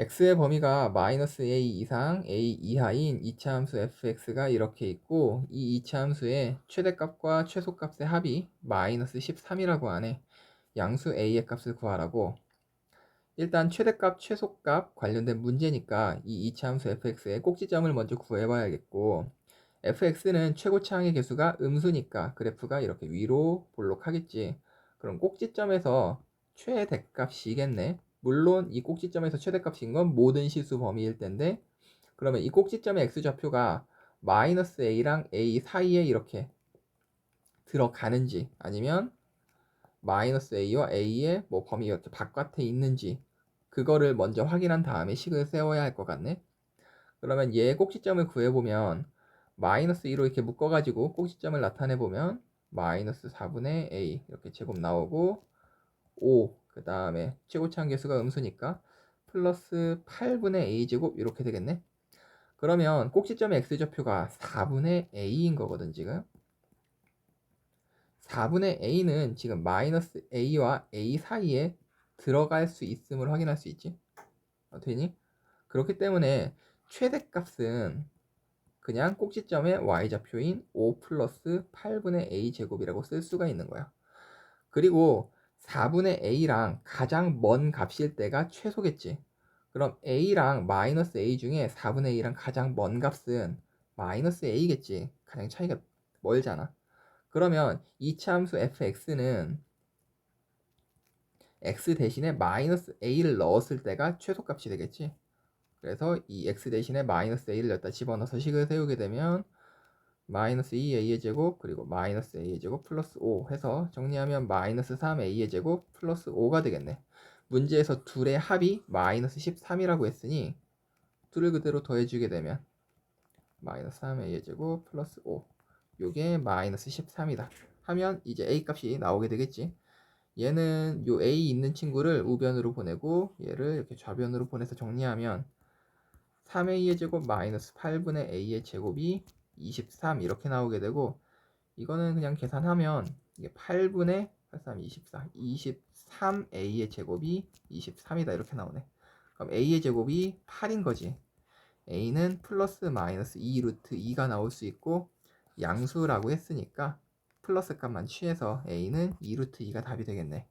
x의 범위가 마이너스 a 이상 a 이하인 이차 함수 fx가 이렇게 있고 이 이차 함수의 최대값과 최소값의 합이 마이너스 13이라고 하네. 양수 a의 값을 구하라고. 일단 최대값, 최소값 관련된 문제니까 이 이차 함수 fx의 꼭지점을 먼저 구해봐야겠고 fx는 최고차항의 개수가 음수니까 그래프가 이렇게 위로 볼록하겠지. 그럼 꼭지점에서 최대값이겠네. 물론 이 꼭지점에서 최대값인 건 모든 실수 범위일 텐데 그러면 이 꼭지점의 x좌표가 마이너스 a랑 a 사이에 이렇게 들어가는지 아니면 마이너스 a와 a의 뭐 범위 이렇게 바깥에 있는지 그거를 먼저 확인한 다음에 식을 세워야 할 것 같네. 그러면 얘 꼭지점을 구해보면 마이너스 2로 이렇게 묶어가지고 꼭지점을 나타내보면 마이너스 4분의 a 이렇게 제곱 나오고 5 그 다음에 최고차항 개수가 음수니까 플러스 8분의 a제곱 이렇게 되겠네. 그러면 꼭지점의 x좌표가 4분의 a인 거거든 지금. 4분의 a는 지금 마이너스 a와 a 사이에 들어갈 수 있음을 확인할 수 있지. 어, 되니? 그렇기 때문에 최대값은 그냥 꼭지점의 y좌표인 5 플러스 8분의 a 제곱이라고 쓸 수가 있는 거야. 그리고 4분의 a랑 가장 먼 값일 때가 최소겠지. 그럼 a랑 마이너스 a 중에 4분의 a랑 가장 먼 값은 마이너스 a겠지. 가장 차이가 멀잖아. 그러면 이차 함수 fx는 x 대신에 마이너스 a를 넣었을 때가 최소값이 되겠지. 그래서 이 x 대신에 마이너스 a를 여기다 집어넣어서 식을 세우게 되면 마이너스 2a의 제곱 그리고 마이너스 a의 제곱 플러스 5 해서 정리하면 마이너스 3a의 제곱 플러스 5가 되겠네. 문제에서 둘의 합이 마이너스 13이라고 했으니 둘을 그대로 더해주게 되면 마이너스 3a의 제곱 플러스 5 요게 마이너스 13이다 하면 이제 a 값이 나오게 되겠지. 얘는 요 a 있는 친구를 우변으로 보내고 얘를 이렇게 좌변으로 보내서 정리하면 3a의 제곱 마이너스 8분의 a의 제곱이 23 이렇게 나오게 되고 이거는 그냥 계산하면 이게 8분의 83 24 23a의 제곱이 23이다 이렇게 나오네. 그럼 a의 제곱이 8인 거지. A는 플러스 마이너스 2 루트 2가 나올 수 있고 양수라고 했으니까 플러스 값만 취해서 a는 2 루트 2가 답이 되겠네